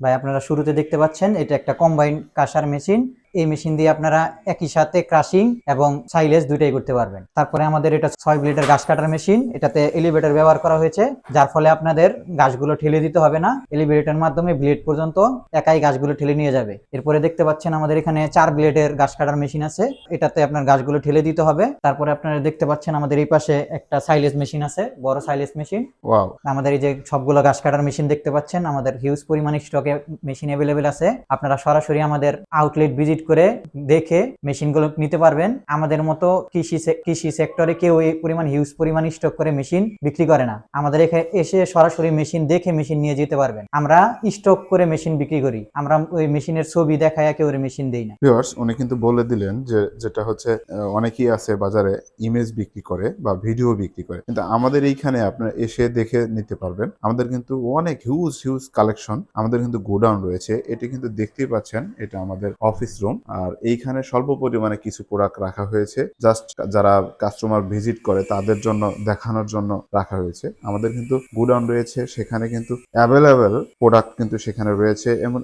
ভাই আপনারা শুরুতে দেখতে পাচ্ছেন এটা একটা কম্বাইন কাসার মেশিন এই মেশিন দিয়ে আপনারা একই সাথে ক্রাশিং এবং সাইলেজ দুইটাই করতে পারবেন। তারপরে আমাদের এটা ছয় ব্লেডের ঘাস কাটার মেশিন এটাতে এলিভেটর ব্যবহার করা হয়েছে যার ফলে আপনাদের গাছগুলো ঠেলে দিতে হবে না। এলিভেটরের মাধ্যমে ব্লেড পর্যন্ত একাই গাছগুলো ঠেলে নিয়ে যাবে। এরপরে দেখতে পাচ্ছেন আমাদের এখানে চার ব্লেডের ঘাস কাটার মেশিন আছে এটাতে আপনার গাছগুলো ঠেলে দিতে হবে। তারপরে আপনারা দেখতে পাচ্ছেন আমাদের এই পাশে একটা সাইলেজ মেশিন আছে বড় সাইলেজ মেশিন। আমাদের এই যে সবগুলো ঘাস কাটার মেশিন দেখতে পাচ্ছেন আমাদের হিউজ পরিমাণ স্টকে মেশিন অ্যাভেলেবেল আছে। আপনারা সরাসরি আমাদের আউটলেট ভিজিট করে দেখে মেশিনগুলো নিতে পারবেন। আমাদের মতো কৃষি কৃষি সেক্টরে কেউ এই পরিমাণ হিউজ পরিমাণ স্টক করে মেশিন বিক্রি করে না। আমাদের এখানে এসে সরাসরি মেশিন দেখে মেশিন নিয়ে যেতে পারবেন। আমরা স্টক করে মেশিন বিক্রি করি। আমরা ওই মেশিনের ছবি দেখায় কেউ মেশিন দেই না। ভিউয়ার্স উনি কিন্তু বলে দিলেন যে, যেটা হচ্ছে অনেকেই আছে বাজারে ইমেজ বিক্রি করে বা ভিডিও বিক্রি করে। কিন্তু আমাদের এইখানে আপনারা এসে দেখে নিতে পারবেন। আমাদের কিন্তু অনেক হিউজ হিউজ কালেকশন আমাদের কিন্তু গোডাউন রয়েছে। এটি কিন্তু দেখতেই পাচ্ছেন, এটা আমাদের অফিস রুম আর এইখানে স্বল্প পরিমাণে কিছু প্রোডাক্ট রাখা হয়েছে। জাস্ট যারা কাস্টমার ভিজিট করে তাদের জন্য দেখানোর জন্য রাখা হয়েছে। আমাদের কিন্তু গুডাউন রয়েছে সেখানে কিন্তু অ্যাভেলেবেল প্রোডাক্ট কিন্তু সেখানে রয়েছে। এবং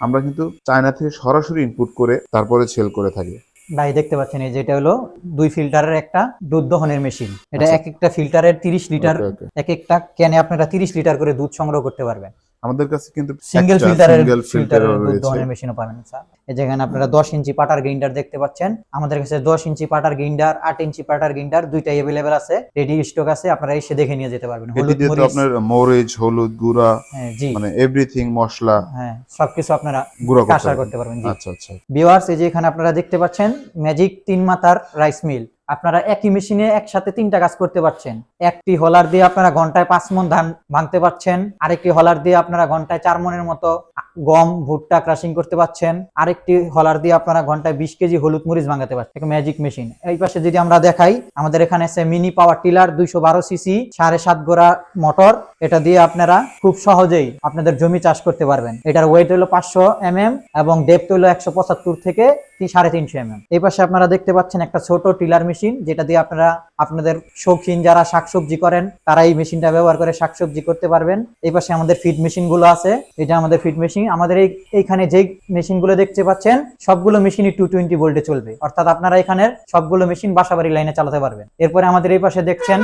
আমরা কিন্তু চায়না থেকে সরাসরি ইনপুট করে তারপরে সেল করে থাকি। ভাই দেখতে পাচ্ছেন এই যেটা হলো দুই ফিল্টারের একটা দুধ দহনের মেশিন এটা আচ্ছা। এক একটা ফিল্টারের তিরিশ লিটার. এক একটা ক্যানে আপনারা তিরিশ লিটার করে দুধ সংগ্রহ করতে পারবেন। আমাদের কাছে কিন্তু সিঙ্গেল ফিল্টারের filter ফিল্টারের দহনের মেশিনও পাবেন স্যার এই যেখানে আপনারা দশ ইঞ্চি পাটার গ্রাইন্ডার দেখতে পাচ্ছেন। আমাদের কাছে দশ ইঞ্চি পাটার গ্রাইন্ডার আট ইঞ্চি পাটার গ্রাইন্ডার দুইটাই অ্যাভেলেবেল আছে। রেডি স্টক আছে আপনারা এসে দেখে নিয়ে যেতে পারবেন। হলুদ মরিচ। আপনার মরিচ হলুদ গুঁড়া হ্যাঁ মানে এভরিথিং মশলা হ্যাঁ সবকিছু আপনারা গুঁড়া করতে করতে পারবেন জি। আচ্ছা আচ্ছা। ভিউয়ার্স এই যে এখানে আপনারা দেখতে পাচ্ছেন ম্যাজিক তিন মাথার রাইস মিল আপনারা একই মেশিনে একসাথে তিনটা কাজ করতে পারছেন। একটি হলার দিয়ে আপনারা ঘন্টায় পাঁচ মন ধান ভাঙতে পারছেন। আরেকটি হলার দিয়ে আপনারা ঘন্টায় চার মনের মতো গম, ভুট্টা ক্রাশিং করতে পারছেন। আরেকটি হলার দিয়ে আপনারা ঘন্টায় বিশ কেজি হলুদ মরিচ ভাঙাতে পারছেন। একটা ম্যাজিক মেশিন এই পাশে যদি আমরা দেখাই, আমাদের এখানে আছে মিনি পাওয়ার টিলার দুইশো বারো সিসি সাড়ে সাত গোড়া মোটর এটা দিয়ে আপনারা খুব সহজেই আপনাদের জমি চাষ করতে পারবেন। এটার ওয়েট হলো পাঁচশো এম এম এবং ডেপথ হলো একশো পঁচাত্তর থেকে সাড়ে তিনশো এম এম এই পাশে আপনারা দেখতে পাচ্ছেন একটা ছোট টিলার মেশিন যেটা দিয়ে আপনারা, আপনাদের শৌখিন যারা শাকসবজি করেন, তারা এই মেশিনটা ব্যবহার করে শাকসবজি করতে পারবেন। এই পাশে আমাদের ফিড মেশিনগুলো আছে। এটা আমাদের ফিড মেশিন আমাদের এই, এইখানে যে মেশিনগুলো দেখতে পাচ্ছেন, সবগুলো মেশিনই টু টোয়েন্টি ভোল্টে চলবে। অর্থাৎ আপনারা এখানে সবগুলো মেশিন বাসাবাড়ি লাইনে চালাতে পারবেন। এরপরে আমাদের এই পাশে দেখছেন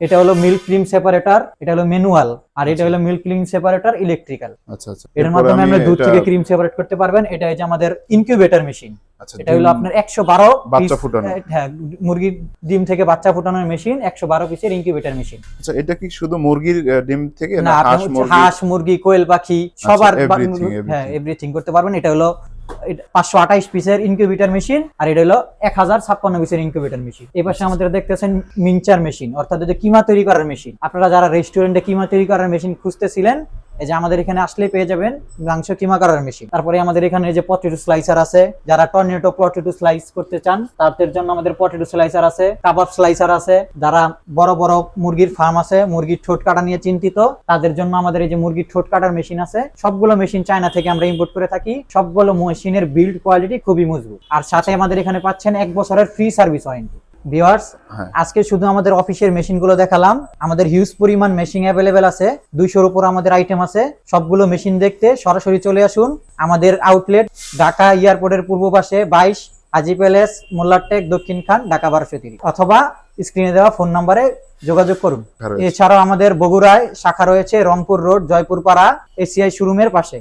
এটা হলো মিল্ক ক্রিম সেপারেটর এটা হলো ম্যানুয়াল আর এটা হলো মিল্ক ক্রিম সেপারেটর ইলেকট্রিক্যাল আচ্ছা আচ্ছা। এর মাধ্যমে আমরা দুধ থেকে ক্রিম সেপারেট করতে পারবেন। এটা হচ্ছে আমাদের ইনকিউবেটর মেশিন আচ্ছা, এটা হলো আপনার একশো বারো বাচ্চা ফুটানো। হ্যাঁ মুরগির ডিম থেকে বাচ্চা ফুটানোর মেশিন একশো বারো পিসের ইনকিউবেটর মেশিন আচ্ছা এটা কি শুধু মুরগির ডিম থেকে না হাঁস মুরগি? হাঁস মুরগি কোয়েল পাখি সবার বা- হ্যাঁ। এভরিথিং করতে পারবেন। এটা হলো পাঁচশো আঠাইশ পিসের ইনকিউবেটর মেশিন আর এটা হলো এক হাজার ছাপ্পান্ন পিসের ইনকিউবেটর মেশিন এই পাশে আমাদের দেখতেছেন মিনচার মেশিন অর্থাৎ কিমা তৈরি করার মেশিন আপনারা যারা রেস্টুরেন্টে কিমা তৈরি করার মেশিন খুঁজতেছিলেন এই যে আমাদের এখানে আসলেই পেয়ে যাবেন মাংস কিমা করার মেশিন তারপরে আমাদের এখানে যে পটেটো স্লাইসার আছে, যারা টর্নেটো পটেটো স্লাইস করতে চান, তাদের জন্য আমাদের পটেটো স্লাইসার আছে, কাবাব স্লাইসার আছে। যারা বড় বড় মুরগির ফার্ম আছে, মুরগির ঠোঁট কাটা নিয়ে চিন্তিত, তাদের জন্য আমাদের এই যে মুরগির ঠোঁট কাটার মেশিন আছে। সবগুলো মেশিন চায়না থেকে আমরা ইম্পোর্ট করে থাকি। সবগুলো মেশিনের বিল্ড কোয়ালিটি খুবই মজবুত। আর সাথে আমাদের এখানে পাচ্ছেন এক বছরের ফ্রি সার্ভিস ওয়ারেন্টি ভিওয়ার্স হ্যাঁ। আজকে শুধু আমাদের অফিসের মেশিনগুলো দেখালাম। আমাদের হিউজ পরিমাণ মেশিন অ্যাভেলেবেল আছে। দুইশোর উপর আমাদের আইটেম আছে। সবগুলো মেশিন দেখতে সরাসরি চলে আসুন। আমাদের আউটলেট ঢাকা এয়ারপোর্টের পূর্ব পাশে বাইশ হাজি প্যালেস মোল্লারটেক দক্ষিণ খান ঢাকা বারোশো তিরিশ অথবা স্ক্রিনে দেওয়া ফোন নম্বরে যোগাযোগ করুন। এছাড়াও আমাদের বগুড়ায় শাখা রয়েছে রংপুর রোড জয়পুর পাড়া এসিআই শোরুমের পাশে।